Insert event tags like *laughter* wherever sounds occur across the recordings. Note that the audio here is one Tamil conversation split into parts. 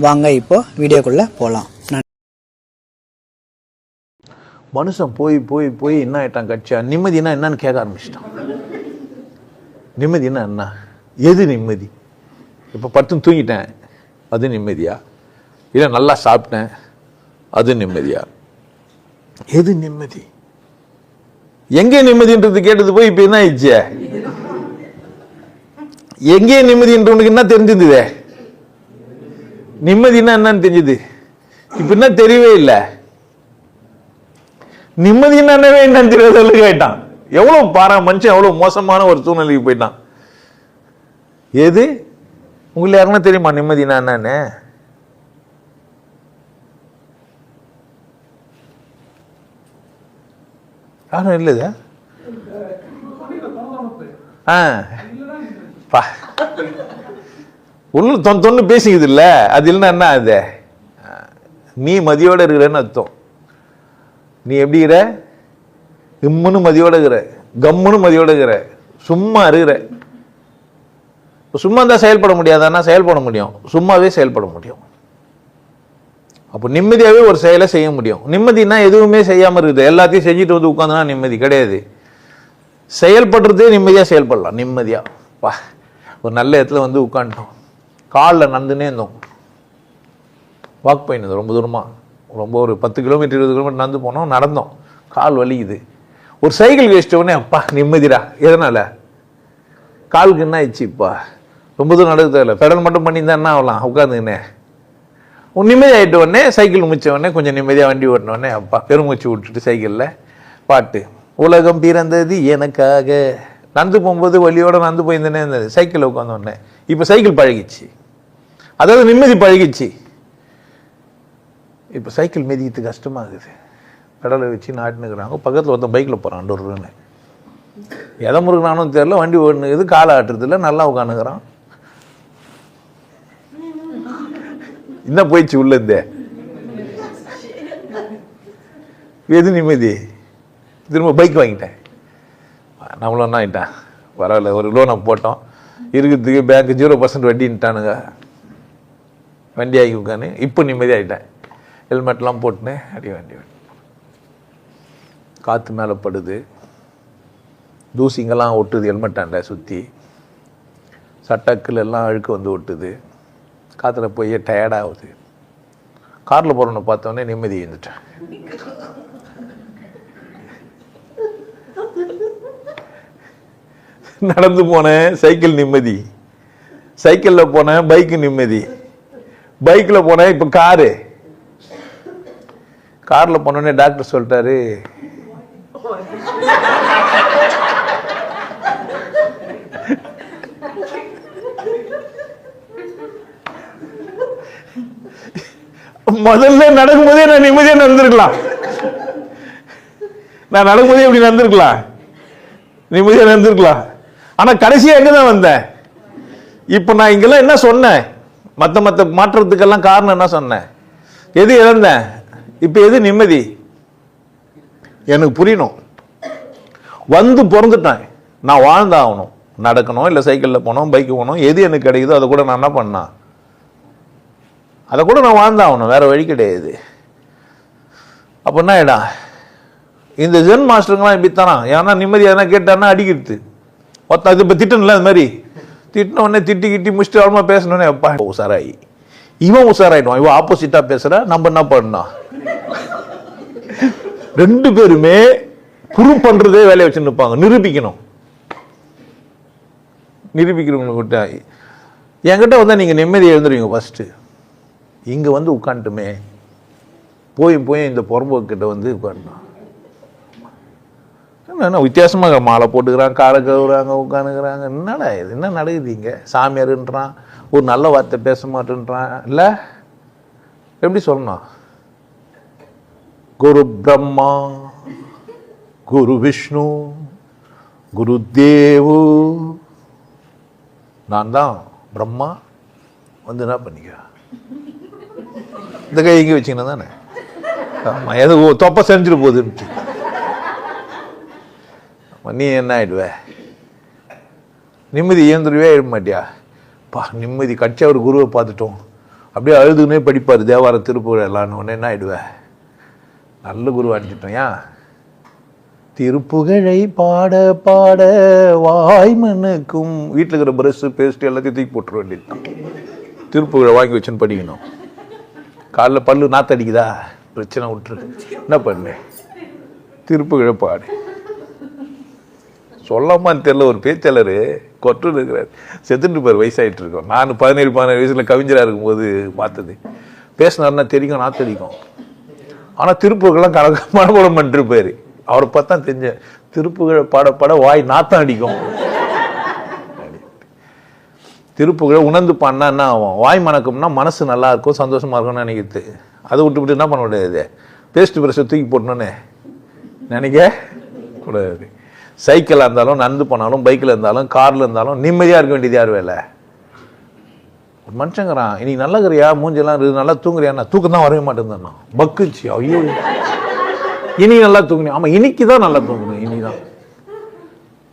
வாங்க இப்போ வீடியோக்குள்ளே போகலாம் மனுஷன் போய் போய் போய் என்ன ஆயிட்டான் கட்சியா? நிம்மதினா என்னன்னு கேட்க ஆரம்பிச்சிட்டான். நிம்மதினா என்ன? எது நிம்மதி? இப்போ படுத்து தூங்கிட்டேன். அது நிம்மதியா? இல்லை நல்லா சாப்பிட்டேன். அது நிம்மதியா? எது நிம்மதி? எங்கே நிம்மதின்றது கேட்டது போய் இப்போ என்ன ஆயிடுச்சு? எங்கே நிம்மதின்ற உனக்கு என்ன தெரிஞ்சிருந்ததே? நிம்மதினா என்னன்னு தெரிஞ்சுது. இப்ப என்ன தெரியவே இல்லை. நிம்மதினா என்னவே என்னன்னு தெரியாத அளவுக்கு ஆயிட்டான். எவ்வளவு பாரா மனுஷன் எவ்வளவு மோசமான ஒரு சூழ்நிலைக்கு போயிட்டான். எது? உங்களுக்கு யாருன்னா தெரியுமா நிம்மதினா என்னன்னு? யாரும் இல்லைதா ஆ. பா. உள்ள தொன் தொன்னு பேசிக்குது இல்லை அது இல்லைன்னா என்ன அது? நீ மதியோடு இருக்கிறன்னு அர்த்தம். நீ எப்படி இருக்கிற? இம்முன்னு மதியோடு இருக்கிற. கம்முன்னு மதியோடு இருக்கிற. சும்மா இருக்கிற. சும்மா தான் செயல்பட முடியாதானா செயல்பட முடியும்? சும்மாவே செயல்பட முடியும். அப்போ நிம்மதியாகவே ஒரு செயலை செய்ய முடியும். நிம்மதினா எதுவுமே செய்யாமல் இருக்குது. எல்லாத்தையும் செஞ்சுட்டு வந்து உட்காந்துனா நிம்மதி கிடையாது. செயல்படுறதே நிம்மதியாக செயல்படலாம். நிம்மதியாக வா. ஒரு நல்ல இடத்துல வந்து உட்காந்துட்டோம் காலில் நடந்துனே இருந்தோம். வாக் போயிருந்தோம் ரொம்ப தூரமாக ரொம்ப ஒரு பத்து கிலோமீட்டர் இருபது கிலோமீட்டர் நடந்து போனோம் நடந்தோம். கால் வலிக்குது. ஒரு சைக்கிள் வேஸ்ட் உடனே அப்பா நிம்மதிடா. எதனால்? காலுக்கு என்ன ஆயிடுச்சு இப்பா? ரொம்ப தூரம் நடக்க தேவையில்ல பெடல் மட்டும் பண்ணியிருந்தா என்ன ஆகலாம்? உட்காந்துங்கண்ணே உன் நிம்மதி ஆகிட்ட உடனே சைக்கிள் முடிச்ச உடனே கொஞ்சம் நிம்மதியாக வண்டி ஓட்டினோடனே அப்பா பெருமூச்சு விட்டுட்டு சைக்கிளில் பாட்டு. உலகம் பிறந்தது எனக்காக. நடந்து போகும்போது வழியோடு நடந்து போயிருந்தேனே இருந்தது. சைக்கிளில் உட்காந்த உடனே. இப்போ சைக்கிள் பழகிச்சு அதாவது நிம்மதி பழகிச்சு இப்போ சைக்கிள் மிதிக்கிறது கஷ்டமாகுது கடலை வச்சு நாட்டுனுக்குறாங்க. பக்கத்தில் ஒருத்தன் பைக்கில் போகிறான் டொருன்னு எதை முருகனானும் தெரில வண்டி ஓடுனுக்குது காலை ஆட்டுறதில்ல நல்லா உட்காந்துக்கிறான் என்ன போயிடுச்சு உள்ள இந்த எது நிம்மதி? திரும்ப பைக் வாங்கிட்டேன். நம்மளும் என்ன ஆகிட்டேன் பரவாயில்ல ஒரு லோனை போட்டோம். இருக்கிறதுக்கு பேங்க் ஜீரோ பர்சன்ட் வட்டின்ட்டானுங்க. வண்டி ஆகி உட்காந்து இப்போ நிம்மதியாகிட்டேன் ஹெல்மெட்லாம் போட்டுனேன் அப்படியே வண்டி வண்டி. காற்று மேலே படுது. தூசிங்கெல்லாம் ஒட்டுது ஹெல்மெட்டாண்ட சுற்றி சட்டக்கில் எல்லாம் அழுக்கு வந்து ஒட்டுது. காற்றுல போய் டயர்டாகுது காரில் போகிறவனை பார்த்தோன்னே நிம்மதி இருந்துட்டேன் நடந்து போனேன் சைக்கிள் நிம்மதி. சைக்கிளில் போனேன் பைக்கு நிம்மதி. பைக்கில் போனேன் இப்போ காரு. காரில் போனோடனே டாக்டர் சொல்லிட்டாரு. முதல்ல நடக்கும்போதே நான் நிம்மதியாக நடந்திருக்கலாம். நான் நடக்கும்போதே இப்படி நடந்திருக்கலாம்? நிம்மதியாக நடந்திருக்கலாம். ஆனால் கடைசியாக எங்கே தான் வந்தேன்? இப்போ நான் இங்கெல்லாம் என்ன சொன்னேன்? மற்ற மற்ற மாற்றத்துக்கெல்லாம் காரணம் என்ன சொன்னேன்? எது இழந்தேன் இப்போ எது நிம்மதி? எனக்கு புரியணும். வந்து பிறந்துட்டேன். நான் வாழ்ந்தாகணும். நடக்கணும் இல்லை சைக்கிளில் போனோம் பைக்கு போனோம் எது எனக்கு கிடைக்குதோ அதை கூட நான் என்ன பண்ணேன்? அதை கூட நான் வாழ்ந்தாகணும். வேறு வழி கிடையாது. அப்போ என்ன ஆயிடா? இந்த ஜென் மாஸ்டருங்களாம் இப்படி தானா ஏன்னா நிம்மதி எதனா கேட்டான்னா அடிக்கிறது ஒருத்தன் இது இப்போ திட்டணும்ல அது மாதிரி. திட்டின உடனே திட்டி கிட்டி முடிச்சுட்டு அவ்வளோ பேசினோடனே அப்பா உஷாராயி. இவன் உஷாராயிடுவான் இவன் ஆப்போசிட்டாக பேசுகிறா நம்ம என்ன பண்ணணும் ரெண்டு பேருமே புரு பண்ணுறதே வேலையை வச்சு நிற்பாங்க நிரூபிக்கணும். நிரூபிக்கிறவங்ககிட்ட என்கிட்ட வந்தால் நீங்கள் நிம்மதியை எழுந்துருவீங்க ஃபஸ்ட்டு இங்கே வந்து உட்காந்துட்டுமே போய் போய் இந்த புறம்போக்கிட்ட வந்து உட்காரணும். என்ன வித்தியாசமாக மாலை போட்டுக்கிறான் காலை கழுவுறாங்க உட்காந்துக்கிறாங்க. என்னடா இது? என்ன நடக்குது இங்கே? சாமியாருன்றான் ஒரு நல்ல வார்த்தை பேச மாட்டேன்றான். இல்லை? எப்படி சொல்லணும்? குரு பிரம்மா குரு விஷ்ணு குரு தேவு. நான் தான் பிரம்மா. வந்து என்ன பண்ணிக்க இந்த கை இங்கே வச்சிங்கன்னா தானே? ஆமாம் எது தொப்பை செஞ்சிட போகுதுன்ட்டு. நீ என்ன ஆயிடுவ? நிம்மதி இயந்துருவே எழுத மாட்டியா? பா நிம்மதி. கட்சி அவர் குருவை பார்த்துட்டோம். அப்படியே அழுதுனே படிப்பார் தேவார திருப்பூர் எல்லான்னு உடனே என்ன ஆயிடுவ? நல்ல குரு அனுப்பிச்சிட்டோம் ஏன் திருப்புகழை பாட பாட வாய்மனுக்கும் வீட்டில் இருக்கிற பிரஷ் பேஸ்ட் எல்லாத்தையும் தூக்கி போட்டுற வேண்டியது திருப்புகழை வாங்கி வச்சுன்னு படிக்கணும். காலைல பல்லு நாத்தடிக்குதா? பிரச்சனை விட்டுரு. என்ன பண்ணு? திருப்புகழை பாடு. சொல்லாமான்னு தெரியல ஒரு பேச்சாளர் கொட்டு இருக்கிறார். செத்துட்டு பேர் வயசாகிட்டு இருக்கோம். நான் பதினேழு பதினேழு வயசில் கவிஞராக இருக்கும்போது பார்த்தது. பேசினாருன்னா தெரியும் நாத்தடிக்கும் ஆனால் திருப்புகள்லாம் கணக்கு *laughs* மனப்படம் பண்ணிருப்பாரு அவரை பார்த்தா தெரிஞ்ச திருப்புகழை பாட வாய் நாத்தம் அடிக்கும். திருப்புகழை உணர்ந்து பண்ணால் என்ன ஆகும்? வாய் மணக்கும்னா மனசு நல்லா இருக்கும் சந்தோஷமா இருக்கும்னு நினைக்கிறது. அதை விட்டு விட்டு என்ன பண்ண முடியாது? பேஸ்ட் பிரஷை தூக்கி போட்டணுன்னு நினைக்க கூடாது. சைக்கிளாக இருந்தாலும் நடந்து போனாலும் பைக்கில் இருந்தாலும் காரில் இருந்தாலும் நிம்மதியாக இருக்க வேண்டியது யார் வேலை? ஒரு மனுஷங்கிறான் இன்னைக்கு நல்லா இருக்கிறியா? மூஞ்செல்லாம் இருக்குது. நல்லா தூங்குறியா தூக்கம் தான் வரவே மாட்டேங்குதுண்ணா பக்குச்சு ஐயோ. இனி நல்லா தூங்குனேன். ஆமாம் இன்னைக்கு தான் நல்லா தூங்கணும் இனி தான்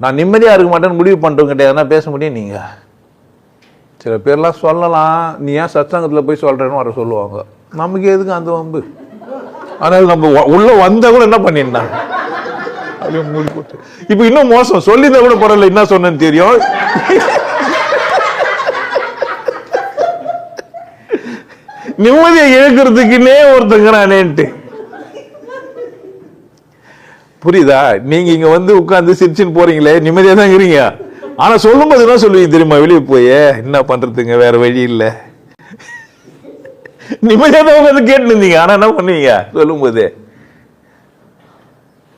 நான் நிம்மதியாக இருக்க மாட்டேன்னு முடிவு பண்ணுறவங்கிட்ட எதனா பேச முடியும் நீங்கள் சில பேர்லாம் சொல்லலாம். நீ ஏன் சத்சங்கத்தில் போய் சொல்கிறேன்னு வர சொல்லுவாங்க. நமக்கு எதுக்கு அந்த வம்பு? ஆனால் நம்ம உள்ளே வந்தால் கூட என்ன பண்ணியிருந்தாங்க? அப்படியே மூடி போட்டு. இப்போ இன்னும் மோசம். சொல்லியிருந்தா கூட பரவாயில்ல. என்ன சொன்னேன்னு தெரியும். நிம்மதியை இழக்கிறதுக்குன்னே ஒருத்தங்கிறானேன்ட்டு. புரியுதா? நீங்க இங்க வந்து உட்கார்ந்து சிரிச்சுன்னு போறீங்களே நிம்மதியா தான் இருக்கிறீங்க ஆனா சொல்லும்போது என்ன சொல்லுவீங்க தெரியுமா? வெளியே போய். என்ன பண்றதுங்க? வேற வழி இல்ல. நிம்மதியா தான் உட்காந்து கேட்டு இருந்தீங்க. ஆனா என்ன பண்ணுவீங்க? சொல்லும்போது.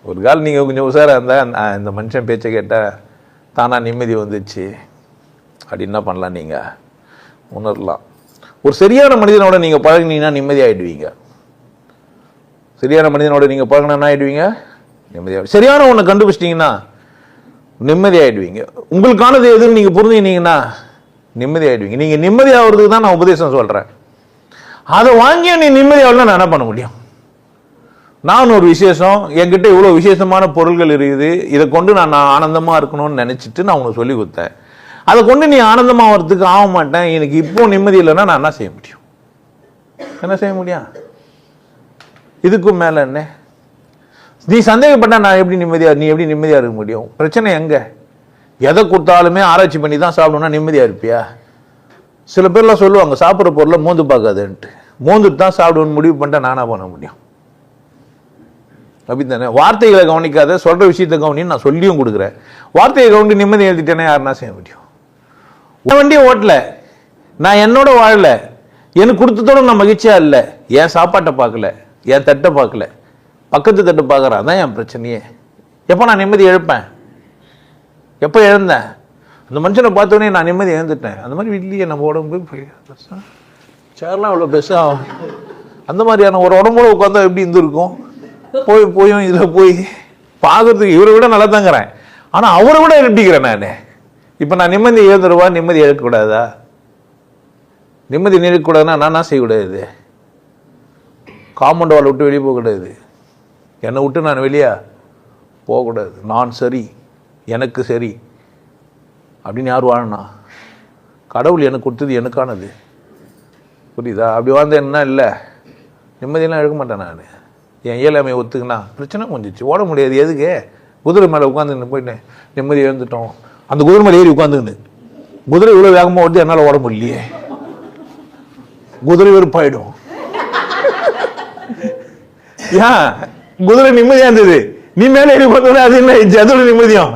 ஒரு கால் நீங்கள் கொஞ்சம் உஷாராக இருந்தால் நான் இந்த மனுஷன் பேச்சை கேட்டால் தானா நிம்மதி வந்துச்சு. அப்படி என்ன பண்ணலாம் நீங்கள் உணரலாம். ஒரு சரியான மனிதனோட நீங்கள் பழகினீங்கன்னா நிம்மதி ஆகிடுவீங்க சரியான மனிதனோட நீங்கள் பழகினா என்ன நிம்மதியாக சரியான ஒன்று கண்டுபிடிச்சிட்டிங்கன்னா நிம்மதியாகிடுவீங்க உங்களுக்கானது எதுன்னு நீங்கள் புரிஞ்சுக்கிட்டீங்கன்னா நிம்மதி நீங்கள் நீங்க நிம்மதி ஆகிறதுக்கு தான் நான் உபதேசம் சொல்கிறேன் அதை வாங்கி நீ நிம்மதி ஆகலாம் நான் என்ன பண்ண முடியும்? நான் ஒரு விசேஷம். என்கிட்ட இவ்வளோ விசேஷமான பொருள்கள் இருக்குது. இதை கொண்டு நான் நான் ஆனந்தமாக இருக்கணும்னு நினச்சிட்டு நான் உனக்கு சொல்லி கொடுத்தேன். அதை கொண்டு நீ ஆனந்தமாக ஆகிறதுக்கு ஆக மாட்டேன். எனக்கு இப்போ நிம்மதி இல்லைன்னா நான் என்ன செய்ய முடியும்? என்ன செய்ய முடியும்? இதுக்கும் மேலே என்ன? நீ சந்தேகப்பட்டா நான் எப்படி நிம்மதியாக நீ எப்படி நிம்மதியாக இருக்க முடியும்? பிரச்சனை எங்கே? எதை கொடுத்தாலுமே ஆராய்ச்சி பண்ணி தான் சாப்பிடணும்னா நிம்மதியாக இருப்பியா? சில பேர்லாம் சொல்லுவாங்க சாப்பிட்ற பொருளை மோந்து பார்க்காதுன்ட்டு. மோந்துட்டு தான் சாப்பிடுவேன்னு முடிவு பண்ணிட்டா நானாக பண்ண முடியும். அப்படித்தானே? வார்த்தைகளை கவனிக்காத சொல்கிற விஷயத்தை கவனின்னு நான் சொல்லியும் கொடுக்குறேன். வார்த்தையை கவனி நிம்மதி எழுதிட்டேன்னா யாருன்னா செய்ய முடியும்? உன் வண்டியை ஓட்டல. நான் என்னோட வாழல. எனக்கு கொடுத்ததோட நான் மகிழ்ச்சியாக இல்லை. என் சாப்பாட்டை பார்க்கல. என் தட்டை பார்க்கல. பக்கத்து தட்டு பார்க்குறேன். அதான் என் பிரச்சனையே. எப்போ நான் நிம்மதி எழுப்பேன்? எப்போ எழுந்தேன்? அந்த மனுஷனை பார்த்தோன்னே நான் நிம்மதி எழுந்துட்டேன். அந்த மாதிரி இல்லையே நம்ம உடம்பு சேர்லாம் அவ்வளோ பெருசாக அந்த மாதிரியான ஒரு உடம்போட உட்காந்தா எப்படி இருந்திருக்கும்? போய் போயும் இதில் போய் பார்க்கறதுக்கு இவரை விட நல்லா தாங்கிறேன் ஆனால் அவரை விட எழுப்பிக்கிறேன் நான். இப்போ நான் நிம்மதி எழுந்துருவா நிம்மதி எழுக்கக்கூடாதா நிம்மதி நிற்கக்கூடாதுன்னா நான் என்ன செய்யக்கூடாது காம்பவுண்ட் வால் விட்டு வெளியே போகக்கூடாது என்னை விட்டு நான் வெளியே போகக்கூடாது நான் சரி. எனக்கு சரி. அப்படின்னு யார் வாழணும் கடவுள் எனக்கு கொடுத்தது எனக்கானது. புரியுதா? அப்படி வாழ்ந்த என்ன இல்லை. நிம்மதியெல்லாம் எடுக்க மாட்டேன் நான். என் இயலாமையை ஒத்துக்குனா பிரச்சனை கொஞ்சிச்சு ஓட முடியாது. எதுக்கு? குதிரை மேலே உட்காந்துன்னு போயிட்டேன். நிம்மதி இழந்துட்டோம் அந்த குதிரை மேலே ஏறி உட்காந்துக்கின்னு குதிரை இவ்வளோ வேகமாக ஓடுது என்னால் ஓட முடியலையே. குதிரை வெறுப்பாயிடும். ஏன் குதிரை நிம்மதியாக இருந்தது. நீ மேலே ஏறி பார்த்தோன்னே அது என்ன ஆயிடுச்சு? அதோட நிம்மதியும்.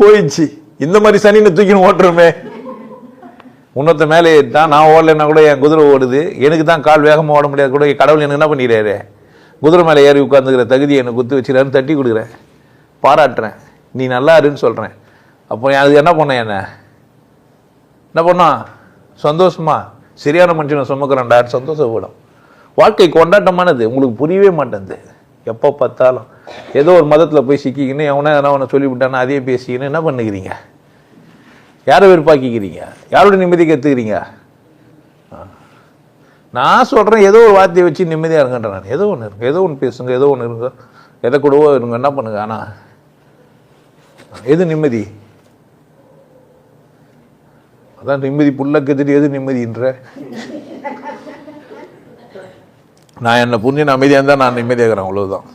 போயிடுச்சு. இந்த மாதிரி சனின்னு தூக்கின்னு ஓட்டுறோமே. உன்னத்த மேலே தான் நான் ஓடலைன்னா கூட என் குதிரை ஓடுது. எனக்கு தான் கால் வேகமாக ஓட முடியாது. கூட கடவுள் எனக்கு என்ன பண்ணிடுறாரு குதிரை மேலே ஏறி உட்காந்துக்கிற தகுதியை என்னை குத்து வச்சுக்கிறான்னு தட்டி கொடுக்குறேன். பாராட்டுறேன். நீ நல்லா இருன்னு சொல்கிறேன் அப்போ அது என்ன பண்ண என்ன? என்ன பண்ணா? சந்தோஷமா? சரியான மனுஷனை சுமக்கிறான்டா. சந்தோஷப்படும் வாழ்க்கை கொண்டாட்டமானது. உங்களுக்கு புரியவே மாட்டேங்குது எப்போ பார்த்தாலும். ஏதோ ஒரு மதத்தில் போய் சிக்கிக்கின்னு எவனா எதனா ஒன்று சொல்லிவிட்டானா அதையே பேசிக்கின்னு என்ன பண்ணுகிறீங்க? யாரை வெறுப்பாக்கிக்கிறீங்க? யாரோட நிம்மதி கற்றுக்கிறீங்க நான் சொல்கிறேன் ஏதோ ஒரு வார்த்தையை வச்சு நிம்மதியாக இருங்கன்றேன் நான். ஏதோ ஒன்று இருங்க ஏதோ ஒன்று பேசுங்க ஏதோ ஒன்று இருங்க. எதை கூடவோ இருங்க என்ன பண்ணுங்க? ஆனால் எது நிம்மதி? அதான் நிம்மதி புல்ல கதிரி எது நிம்மதின்ற? நான் என்னை புரிஞ்சு நான் அமைதியாக இருந்தால் நான் நிம்மதியாகிறேன் அவ்வளோதான்